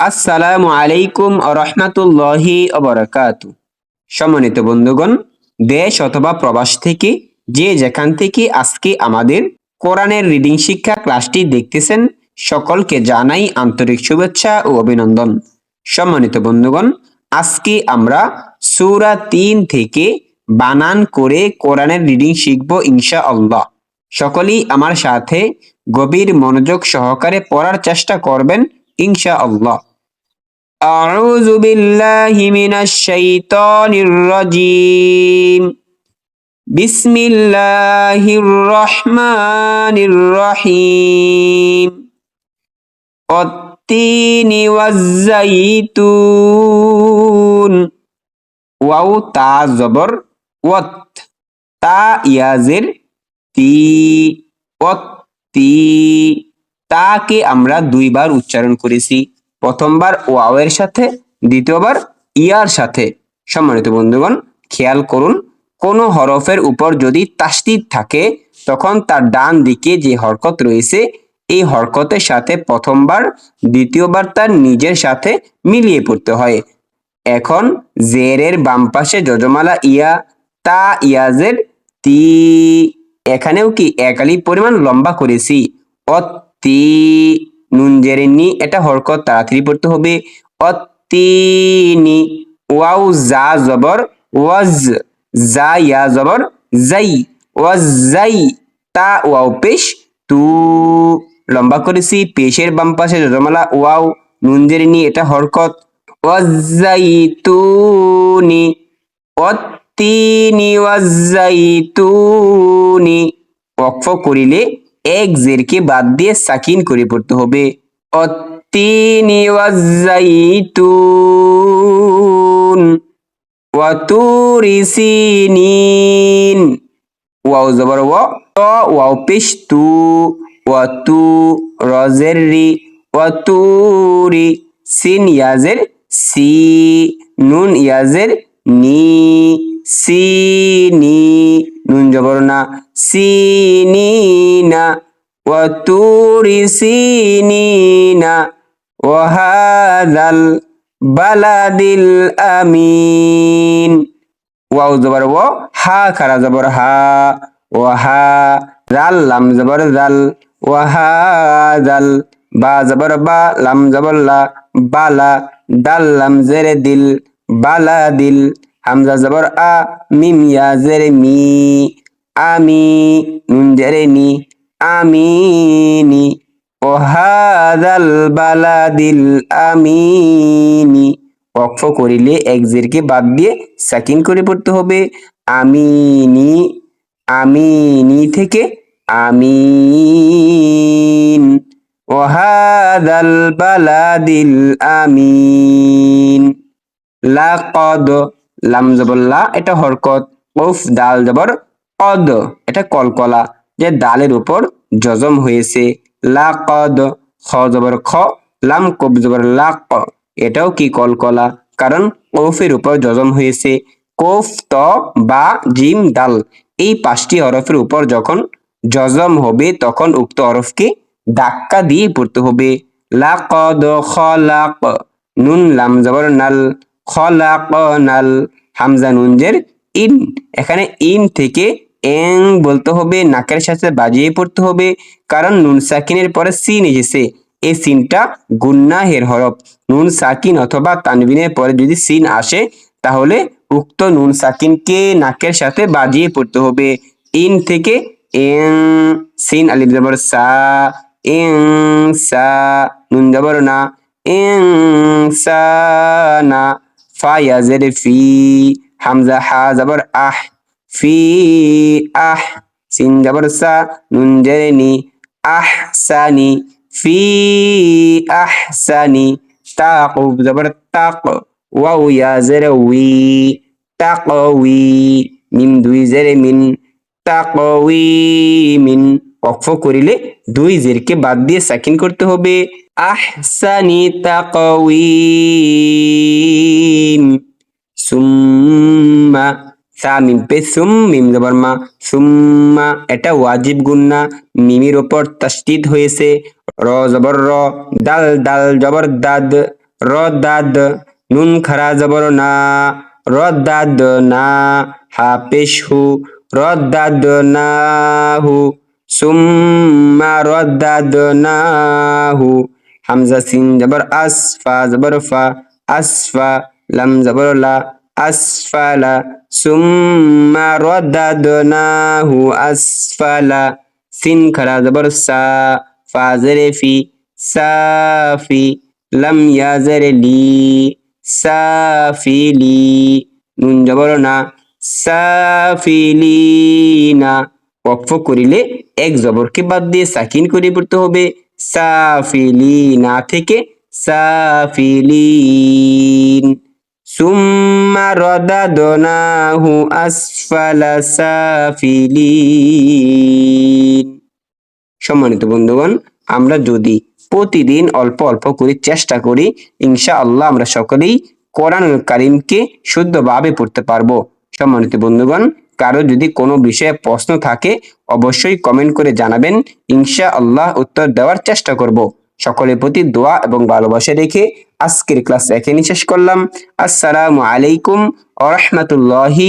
আসসালামু আলাইকুম রহমাতুল্লাহি অবরাকাতু সম্মানিত বন্ধুগণ, দেশ অথবা প্রবাস থেকে, যে যেখান থেকে আজকে আমাদের কোরআনের রিডিং শিক্ষা ক্লাসটি দেখতেছেন, সকলকে জানাই আন্তরিক শুভেচ্ছা ও অভিনন্দন। সম্মানিত বন্ধুগণ, আজকে আমরা সূরা তিন থেকে বানান করে কোরআনের রিডিং শিখব ইনশা আল্লাহ সকলেই আমার সাথে গভীর মনোযোগ সহকারে পড়ার চেষ্টা করবেন ইনশা আল্লাহ أعوذ بالله من الشيطان الرجيم بسم الله الرحمن الرحيم والتين والزيتون ওয়াও তা জবর ওয়াত তা ইয়াজের তি ওয়াত তি তাকে আমরা দুইবার উচ্চারণ করেছি। প্রথমবার ওয়াওয়ের সাথে, দ্বিতীয়বার ইয়ার সাথে। সম্মানিত বন্ধুগণ, খেয়াল করুন, কোন হরফের উপর যদি তাসদিদ থাকে, তখন তার ডান দিকে যে হরকত রয়েছে, এই হরকতের সাথে প্রথমবার, দ্বিতীয়বার তার নিজের সাথে মিলিয়ে পড়তে হয়। এখন জেরের বাম পাশে যজমালা ইয়া, তা ইয়াজের তি, এখানেও কি একালি পরিমাণ লম্বা করেছি? অতি নুন জেরে এটা হরকত তাড়াতাড়ি পড়তে হবে। অতিনি ওয়াও জা জবর ওয়াজ জা ইয়া জবর জাই, ওয়াজ জাই, তা ওয়াও পেশ, তু লম্বা করেছি, পেশের বাম পাশে যজমালা, ওয়াও নুন জেরে নি এটা হরকত ওয়াজ্জাইতুনি অত্তিনি ওয়াজ্জাইতুনি ওয়াকফ করিলে এক জেরকে বাদ দিয়ে সাকিন করে পড়তে হবে। অত্তিনি ওয়াজ্জাইতুন ওয়াতুরি সিনিন ওয়াও জবর ওয়া, ত, ওয়াও পেশ তু ওয়াতু রজের রি ওয়াতুরি সিন ইয়াজের সি, নুন ইয়াজের নি, সি, নি। নুন জবর না সি নি না ওয়াতুরি সিনিনা ওয়াহাদাল বালাদিল আমিন। ওয়াও জবর ও, হা খারা জবর হা ওয়াহা জাল লাম জবর জাল ওয়াহাদাল বা জবর বা, লাম জবর লা, বালা, দাল লাম জেরে দিল, বালা দিল হামজা জবর আ মিম ইয়া জেরে মি আমি নুন জেরে নি আমিনি ওহাদাল বালাদিল আমিনি ওয়াকফ করিলে এক জেরকে বাদ দিয়ে সাকিন করে পড়তে হবে। আমিনি আমিনি থেকে আমিন। ওহাদাল বালাদিল আমিন লাকদ লাম জবর লা, এটা হরকত, উফ, দাল জবর কদ এটা কলকলা, যে দালের উপর জজম হয়েছে লাকদ খ জবর খ, লাম কব জবর লাক এটাও কি কলকলা? কারণ কফের উপর জজম হয়েছে, কফ, ত, বা, জিম, দাল, এই পাঁচটি হরফের উপর যখন জজম হবে, তখন উক্ত হরফকে ধাক্কা দিয়ে পড়তে হবে লাকদ খলাক নুন, লাম জবর, নাল খলাক নাল হামজা নুনজের ইন। এখানে ইন থেকে এং বলতে হবে, নাকের সাথে বাজিয়ে পড়তে হবে, কারণ নুন সাকিনের পরে সিন এসেছে এই সিনটা গুন্নাহের হরফ। নুন সাকিন অথবা তানবিনের পরে যদি সিন আসে, তাহলে উক্ত নুন সাকিনকে নাকের সাথে বাজিয়ে পড়তে হবে। ইন থেকে এং, সিন আলিফ জবর সা, এং, সা, নুন জবর না, এং, সা, না। ফা ইয়াজের ফি হামজা হা জবর আহ ফি আহ সিন জবর সা নুন জেরে নি আহসানি ফি আহসানি তাক জবর তাক ওয়াও ইয়া জেরে উই তাকওয়ি মিম দুই জেরে তাকওয়ি মিন অক্ষ করিলে দুই জেরকে বাদ দিয়ে সাকিন করতে হবে। আহসানি তাকওয়িম সুম্মা সা মিম পে সুম মিম জবর মা সুম্মা, এটা ওয়াজিব গুন্না মিমির ওপর তাসদিদ হয়েছে। র জবর র, দাল দাল জবর দাদ। রদাদ নুন খারা জবর না। রদাদ না হা। পেশ হু রদাদ না হু। সুম্মা রদাদ না হু হামজা সিন জবর আস ফা জবর ফা আসফা লাম জবর লা আসফালা সুম্মা রদাদনাহু আসফালা সিন খারা জবর সা ফা জেরে ফি সাফি লাম ইয়া জেরে লি সাফিলি নুন জবর না সাফিলিনা ওয়াকফ করিলে এক জবরকে বাদ দিয়ে সাকিন করে পড়তে হবে। সাফিলিনা থেকে সাফিলিন। সুম্মা রদাদনাহু আসফালা সাফিলিন। সম্মানিত বন্ধুগণ, আমরা যদি প্রতিদিন অল্প অল্প করে চেষ্টা করি, ইনশাআল্লাহ আমরা সকলেই কোরআনুল কারিমকে শুদ্ধভাবে পড়তে পারব। সম্মানিত বন্ধুগণ কারও যদি কোনো বিষয়ে প্রশ্ন থাকে, অবশ্যই কমেন্ট করে জানাবেন। ইনশা আল্লাহ উত্তর দেওয়ার চেষ্টা করব। সকলের প্রতি দোয়া এবং ভালোবাসা রেখে আজকের ক্লাস এখানে শেষ করলাম। আসসালামু আলাইকুম আ রহমতুল্লাহি